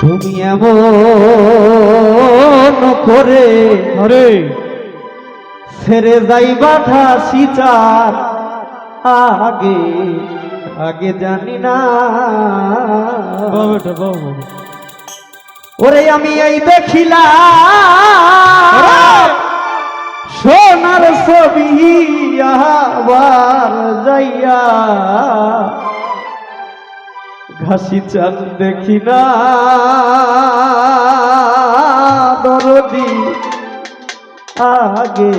তুমি এমন করে আরে। ছেড়ে যাইবা ঠাসি চার আগে আগে জানি না। ওরে আমি এই দেখিলাম। সোনার ছবি আবার যাইয়া ঘাসি চান দেখি না। দরদি আগে।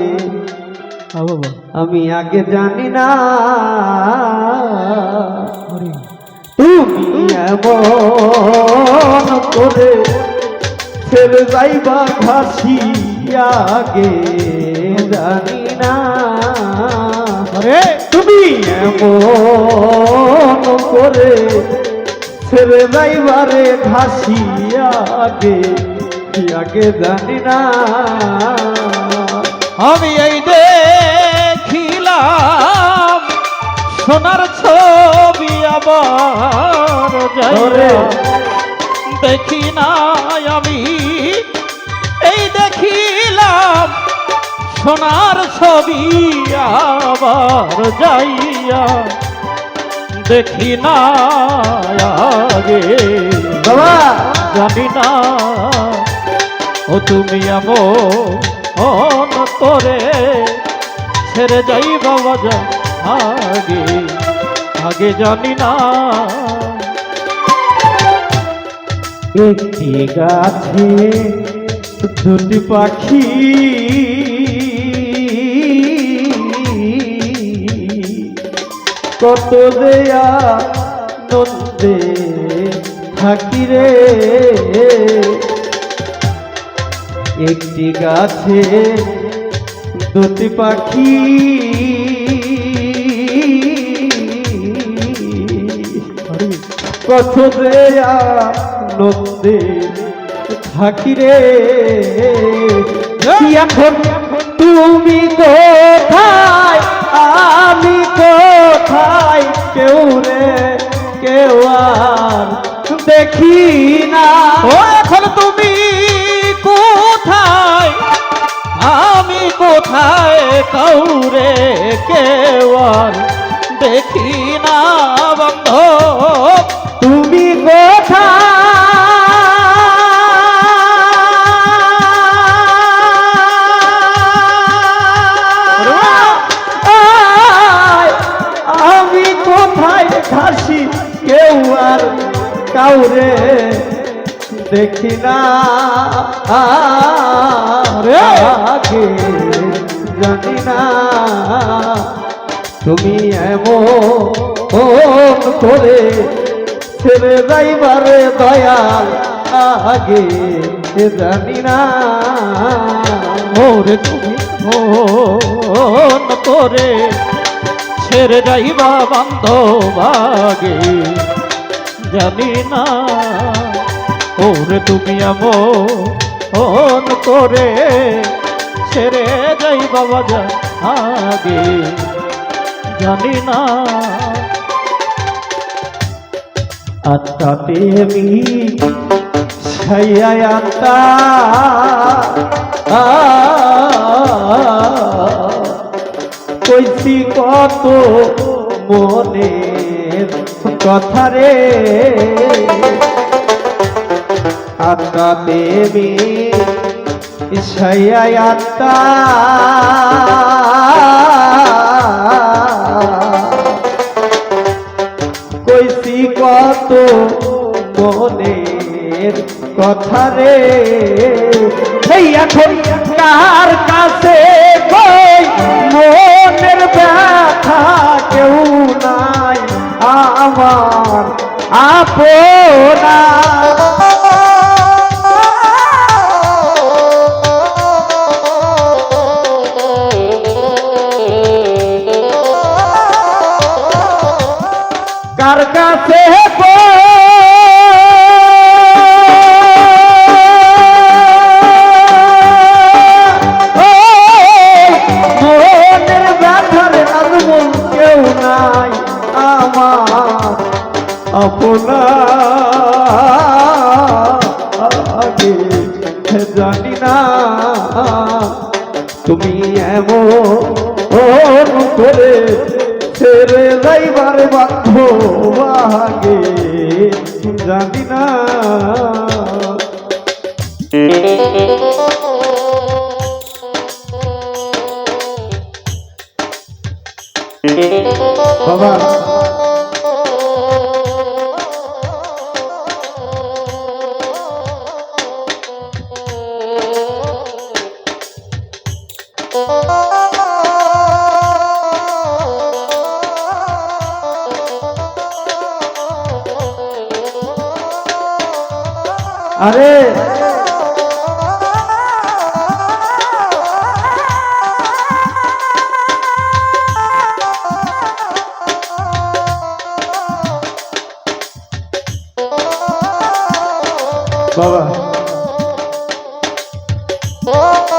আমি আগে জানি না। তুমি এমন করে ছেড়ে যাইবা ঘাসি আগে জানি না। তুমি এমন করে ছেড়ে যাইবারে ঘাসি আগে কি আগে জানি না। আমি এই দেখিলাম সোনার ছবি আবার। দেখি নাই আমি এই দেখিলাম সোনার ছবি আবার যাইয়া। দেখি না আগে। বাবা! জানি না। ও তুমি এমন করে ছেড়ে যাই বাবা যা আগে। আগে জানি না। একটি গাছে দুটি পাখি কত দেয়া নন্দে থাকি রে। একটি গাছে দুটি পাখি। কত দেয়া নন্দে থাকি রে। এখন তুমি কোথায়? আমি কোথায়? কেউ রে, কেউ আর দেখি না। ও, এখন তুমি কোথায়? আমি কোথায়? কাউরে কেউ আর দেখি না, বন্ধ। তুমি কোথায়? কাউরে দেখি না। রে! আগে জানি না তুমি এমন করে ছেড়ে যাইবারে দয়াল আগে জানি না। ওরে তুমি ফোন করে ছেড়ে যাইবা বান্ধব আগে। জানি না। ওরে তুমি এমন করে ছেড়ে যাইবা বাজা আগে। জানি না। আত্মাতে আমি ছাইয়া আত্মা কইছি কত মনের কথা রে। আত্মা দেবী ছাইয়া আত্মা। কইছি কত মনের কথা রে। এই এখন কার কাছে কই মনের ব্যথা? আপনা। কার কাছে এমন করে ছেড়ে যাইবার বাধ্য আগে জানি না আরে। বাবা। আরে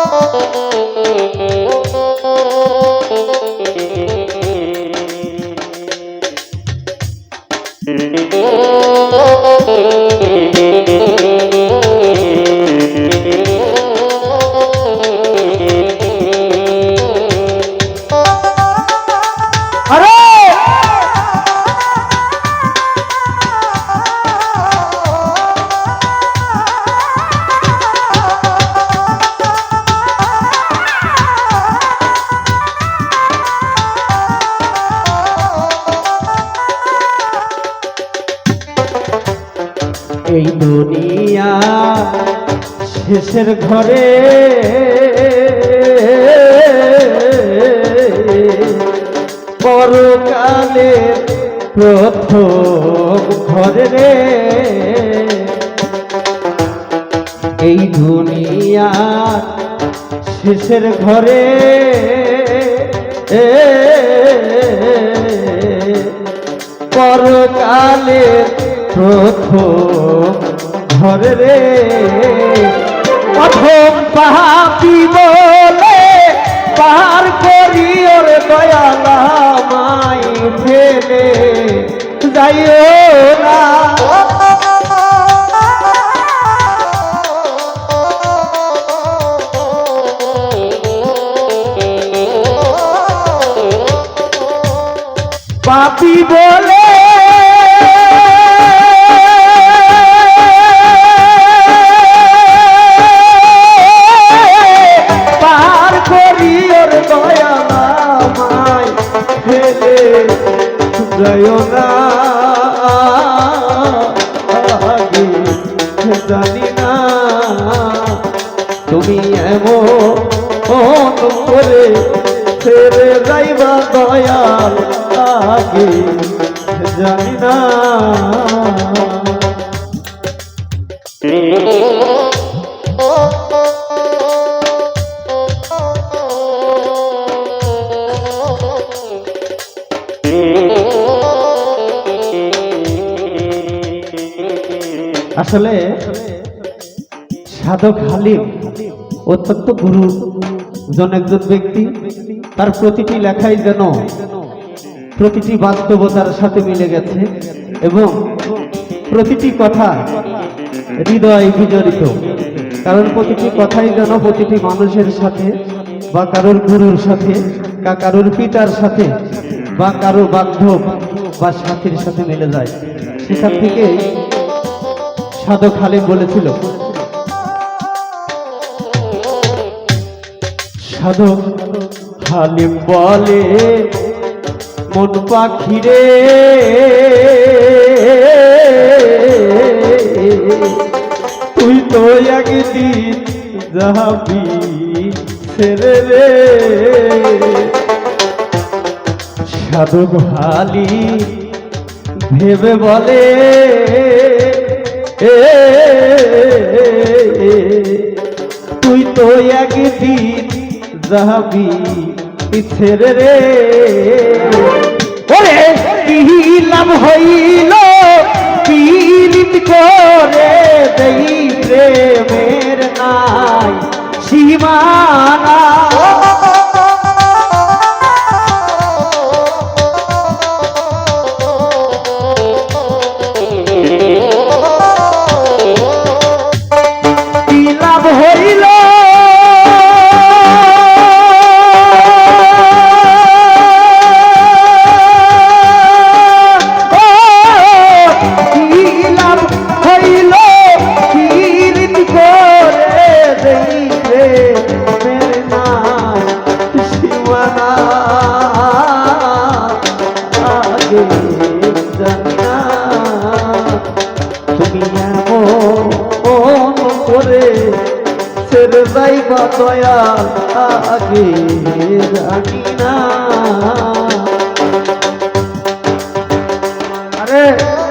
শেষের ঘরে। পরকালে প্রথম ঘরে রে। এই দুনিয়া শেষের ঘরে। পরকালে প্রথম ঘরে রে। প্রথম পাহাপি বলে পার করি ওর দয়ালা মাই ফেলে। যাইও না। পাপি বলে ছেড়ে যাইবা দয়াল আগে জানি না। আসলে সাধক হালিম অত্যন্ত গুরু জন একজন ব্যক্তি। তার প্রতিটি লেখাই যেন প্রতিটি বাস্তবতার সাথে মিলে গেছে এবং প্রতিটি কথা হৃদয় বিজড়িত। কারণ প্রতিটি কথাই যেন প্রতিটি মানুষের সাথে বা কারোর গুরুর সাথে বা কারোর পিতার সাথে বা কারও বান্ধব বা সাথীর সাথে মিলে যায়। সেখান থেকে সাধক হালিম বলেছিল, সাধক হালিম বলে, মন পাখিরে তুই তো একদিন যাবি ছেড়ে রে। সাধক হালি ভেবে বলে তুই তো একদিন যাবি ছেড়ে রে। ওরে কি লাভ হইল? পীড়িত করে দেই প্রেমের নাই? সীমানা। Hey!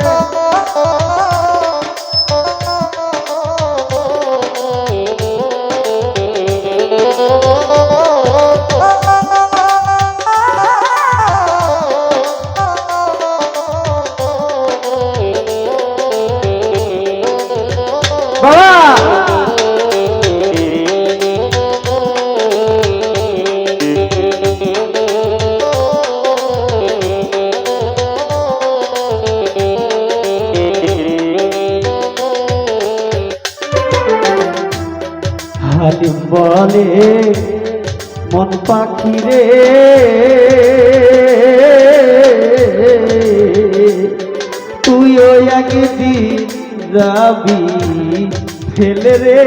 মন পাখি রে। তুইও একদিন যাবি ফেলে রে।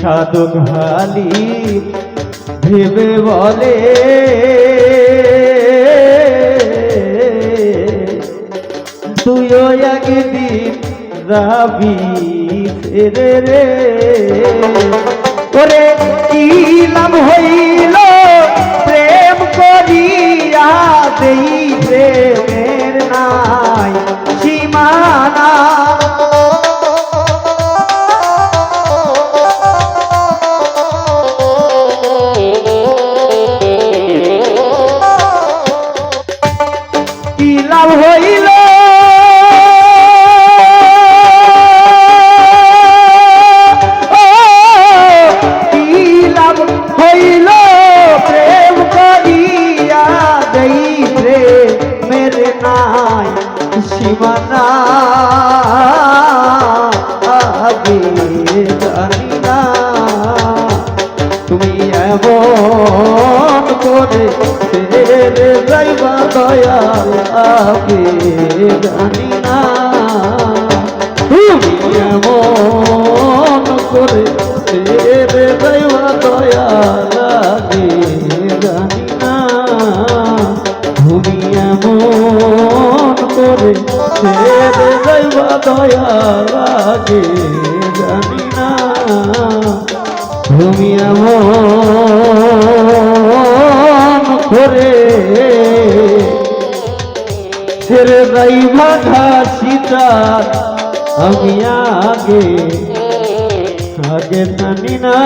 সাধক হালি ভেবে বলে। তুইও একদিন যাবি ফেরে রে। ওরে কি নাম হইল প্রেম করিয়া দেই প্রেমের দয়াল আগে জানি না। তুমি এমন করে ছেড়ে যাইবা দয়াল আগে জানি না তুমি এমন করে ছেড়ে যাইবা দয়াল আগে জানি না। তুমি এমন ছেড়ে যাইবা ঘাসিটার আমি আগে আগে জানি না